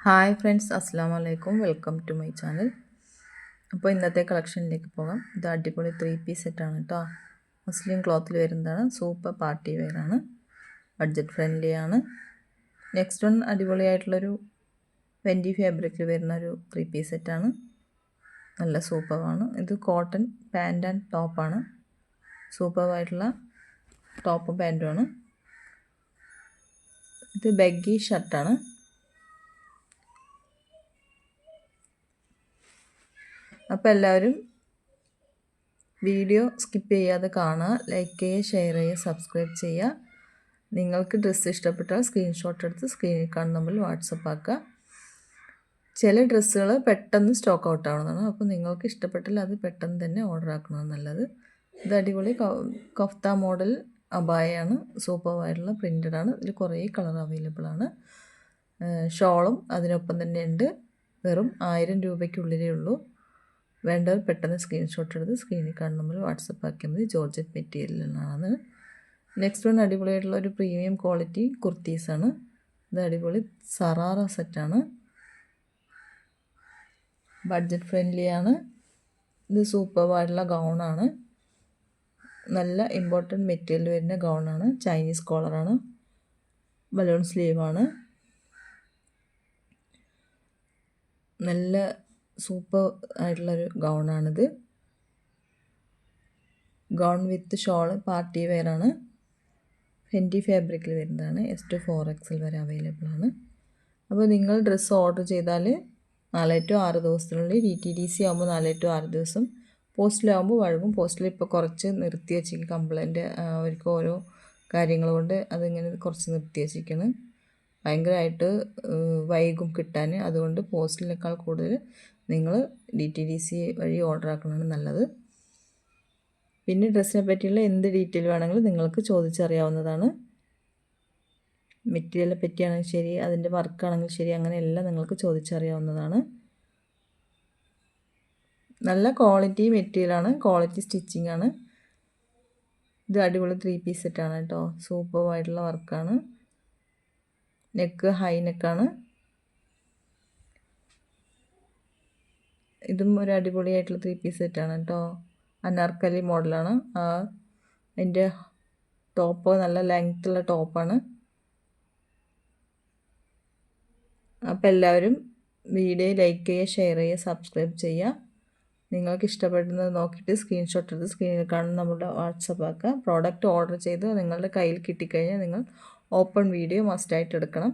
Hi friends അസ്സാം വലൈക്കും welcome to my channel. അപ്പോൾ ഇന്നത്തെ കളക്ഷനിലേക്ക് പോകാം. ഇത് അടിപൊളി ത്രീ പീസ് സെറ്റാണ് കേട്ടോ മുസ്ലിം ക്ലോത്തിൽ വരുന്നതാണ്. സൂപ്പർ പാർട്ടി വെയറാണ് ബഡ്ജറ്റ് ഫ്രണ്ട്ലി ആണ്. നെക്സ്റ്റ് വൺ അടിപൊളിയായിട്ടുള്ളൊരു വെന്റി ഫാബ്രിക്കിൽ വരുന്ന ഒരു ത്രീ പീസ് സെറ്റാണ് നല്ല സൂപ്പറാണ് ഇത് കോട്ടൺ പാന്റ് ആൻഡ് ടോപ്പാണ് സൂപ്പറായിട്ടുള്ള ടോപ്പും പാന്റുമാണ് ഇത് ബഗ്ഗി ഷർട്ടാണ് അപ്പോൾ എല്ലാവരും വീഡിയോ സ്കിപ്പ് ചെയ്യാതെ കാണുക ലൈക്ക് ചെയ്യുക ഷെയർ ചെയ്യുക സബ്സ്ക്രൈബ് ചെയ്യുക. നിങ്ങൾക്ക് ഡ്രസ്സ് ഇഷ്ടപ്പെട്ടാൽ സ്ക്രീൻഷോട്ട് എടുത്ത് സ്ക്രീനിൽ കാണുന്ന നമ്പറിൽ വാട്സപ്പ് ആക്കുക. ചില ഡ്രസ്സുകൾ പെട്ടെന്ന് സ്റ്റോക്ക് ഔട്ട് ആവുന്നതാണ്. അപ്പോൾ നിങ്ങൾക്ക് ഇഷ്ടപ്പെട്ടാൽ അത് പെട്ടെന്ന് തന്നെ ഓർഡർ ആക്കുന്നതാണ് നല്ലത്. ഇത് അടിപൊളി കഫ്ത മോഡൽ അബായാണ് സൂപ്പറായിട്ടുള്ള ആണ്. ഇതിൽ കുറേ കളർ അവൈലബിൾ ആണ്. ഷോളും അതിനൊപ്പം തന്നെ ഉണ്ട്. വെറും ആയിരം രൂപയ്ക്കുള്ളിലേ ഉള്ളൂ. വേണ്ടവർ പെട്ടെന്ന് സ്ക്രീൻഷോട്ട് എടുത്ത് സ്ക്രീനിൽ കാണുന്ന നമ്മൾ വാട്സപ്പ് ആക്കിയാൽ മതി. ജോർജറ്റ് മെറ്റീരിയലിനാണ് നെക്സ്റ്റ് വൺ അടിപൊളിയായിട്ടുള്ള ഒരു പ്രീമിയം ക്വാളിറ്റി കുർത്തീസാണ് ഇത് അടിപൊളി സറാറ സെറ്റാണ് ബഡ്ജറ്റ് ഫ്രണ്ട്ലി ആണ്. ഇത് സൂപ്പർവായിട്ടുള്ള ഗൗണാണ് നല്ല ഇമ്പോർട്ടന്റ് മെറ്റീരിയൽ വരുന്ന ഗൗണാണ് ചൈനീസ് കോളറാണ് ബലൂൺ സ്ലീവാണ് നല്ല സൂപ്പർ ആയിട്ടുള്ളൊരു ഗൗണാണിത്. ഗൗൺ വിത്ത് ഷോൾ പാർട്ടി വെയറാണ്. ഫെന്റി ഫാബ്രിക്കിൽ വരുന്നതാണ്. എസ് ടു ഫോർ എക്സിൽ വരെ അവൈലബിൾ ആണ് അപ്പോൾ നിങ്ങൾ ഡ്രസ്സ് ഓർഡർ ചെയ്താൽ നാല് ടു ആറ് ദിവസത്തിനുള്ളിൽ ഡി ടി ഡി സി ആകുമ്പോൾ നാല് ടു ആറ് ദിവസം പോസ്റ്റിലാകുമ്പോൾ വഴങ്ങും. പോസ്റ്റിൽ ഇപ്പോൾ കുറച്ച് നിർത്തി വെച്ചിരിക്കും കംപ്ലൈന്റ് അവർക്ക് ഓരോ കാര്യങ്ങൾ കൊണ്ട് അതിങ്ങനെ കുറച്ച് നിർത്തി വെച്ചിരിക്കണം ഭയങ്കരമായിട്ട് വൈകും കിട്ടാൻ അതുകൊണ്ട് പോസ്റ്റിനേക്കാൾ കൂടുതൽ നിങ്ങൾ ഡി ടി ഡി സി വഴി ഓർഡർ ആക്കുന്നതാണ് നല്ലത്. പിന്നെ ഡ്രസ്സിനെ പറ്റിയുള്ള എന്ത് ഡീറ്റെയിൽ വേണമെങ്കിലും നിങ്ങൾക്ക് ചോദിച്ചറിയാവുന്നതാണ്. മെറ്റീരിയലിനെ പറ്റിയാണെങ്കിൽ ശരി അതിന്റെ വർക്കാണെങ്കിൽ ശരി അങ്ങനെയെല്ലാം നിങ്ങൾക്ക് ചോദിച്ചറിയാവുന്നതാണ്. നല്ല ക്വാളിറ്റി മെറ്റീരിയലാണ് ക്വാളിറ്റി സ്റ്റിച്ചിങ് ആണ് ഇത് അടിപൊളി ത്രീ പീസ് സെറ്റാണ് കേട്ടോ. സൂപ്പറായിട്ടുള്ള വർക്കാണ്. നെക്ക് ഹൈ നെക്കാണ് ഇതും ഒരു അടിപൊളിയായിട്ടുള്ള ത്രീ പീസ് സെറ്റാണ് കേട്ടോ അനാർക്കലി മോഡലാണ് അതിന്റെ ടോപ്പ് നല്ല ലെങ്ത്തുള്ള ടോപ്പാണ് അപ്പോൾ എല്ലാവരും വീഡിയോ ലൈക്ക് ചെയ്യുക ഷെയർ ചെയ്യുക സബ്സ്ക്രൈബ് ചെയ്യുക. നിങ്ങൾക്ക് ഇഷ്ടപ്പെടുന്നത് നോക്കിയിട്ട് സ്ക്രീൻഷോട്ട് എടുത്ത് സ്ക്രീനിൽ കാണുന്ന നമ്മുടെ വാട്സപ്പ് ആക്കുക. പ്രോഡക്റ്റ് ഓർഡർ ചെയ്ത് നിങ്ങളുടെ കയ്യിൽ കിട്ടിക്കഴിഞ്ഞാൽ നിങ്ങൾ ഓപ്പൺ വീഡിയോ മസ്റ്റായിട്ട് എടുക്കണം.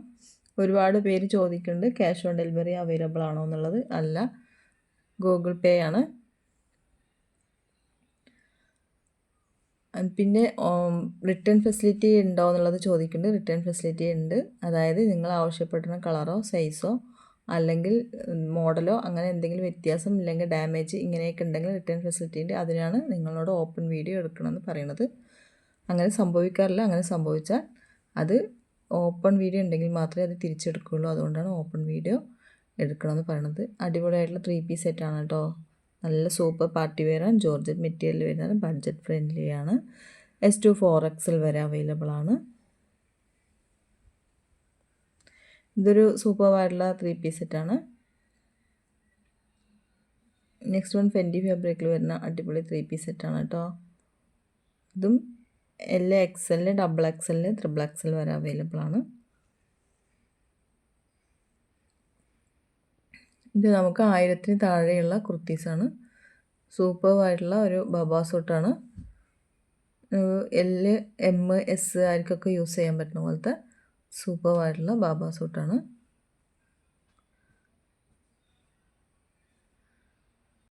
ഒരുപാട് പേര് ചോദിക്കുന്നുണ്ട് ക്യാഷ് ഓൺ ഡെലിവറി അവൈലബിൾ ആണോ എന്നുള്ളത്. അല്ല ഗൂഗിൾ പേ ആണ്. പിന്നെ റിട്ടേൺ ഫെസിലിറ്റി ഉണ്ടോ എന്നുള്ളത് ചോദിക്കുന്നുണ്ട്. റിട്ടേൺ ഫെസിലിറ്റി ഉണ്ട്. അതായത് നിങ്ങൾ ആവശ്യപ്പെടുന്ന കളറോ സൈസോ അല്ലെങ്കിൽ മോഡലോ അങ്ങനെ എന്തെങ്കിലും വ്യത്യാസം ഇല്ലെങ്കിൽ ഡാമേജ് ഇങ്ങനെയൊക്കെ ഉണ്ടെങ്കിൽ റിട്ടേൺ ഫെസിലിറ്റി ഉണ്ട് അതിനാണ് നിങ്ങളോട് ഓപ്പൺ വീഡിയോ എടുക്കണമെന്ന് പറയുന്നത്. അങ്ങനെ സംഭവിക്കാറില്ല. അങ്ങനെ സംഭവിച്ചാൽ അത് ഓപ്പൺ വീഡിയോ ഉണ്ടെങ്കിൽ മാത്രമേ അത് തിരിച്ചെടുക്കുകയുള്ളൂ. അതുകൊണ്ടാണ് ഓപ്പൺ വീഡിയോ എടുക്കണമെന്ന് പറയണത്. അടിപൊളിയായിട്ടുള്ള ത്രീ പീസ് സെറ്റാണ് കേട്ടോ. നല്ല സൂപ്പർ പാർട്ടി വെയറാണ് ജോർജറ്റ് മെറ്റീരിയൽ വരുന്നത് ബഡ്ജറ്റ് ഫ്രണ്ട്ലി ആണ്. എസ് ടു ഫോർ എക്സൽ വരെ അവൈലബിൾ ആണ്. ഇതൊരു സൂപ്പറായിട്ടുള്ള ത്രീ പീസ് സെറ്റാണ് നെക്സ്റ്റ് വൺ ഫെന്റി ഫാബ്രിക്കിൽ വരുന്ന അടിപൊളി ത്രീ പീസ് സെറ്റാണ് കേട്ടോ. ഇതും എൽ എക്സലിൽ ഡബിൾ എക്സലിൽ ത്രിബിൾ എക്സൽ വരെ അവൈലബിൾ ആണ്. ഇത് നമുക്ക് ആയിരത്തിന് താഴെയുള്ള കുർത്തീസാണ് സൂപ്പറായിട്ടുള്ള ഒരു ബബാ സൂട്ടാണ് എൽ എം എസ് ആർക്കൊക്കെ യൂസ് ചെയ്യാൻ പറ്റുന്ന പോലത്തെ സൂപ്പറായിട്ടുള്ള ബാബാ സൂട്ടാണ്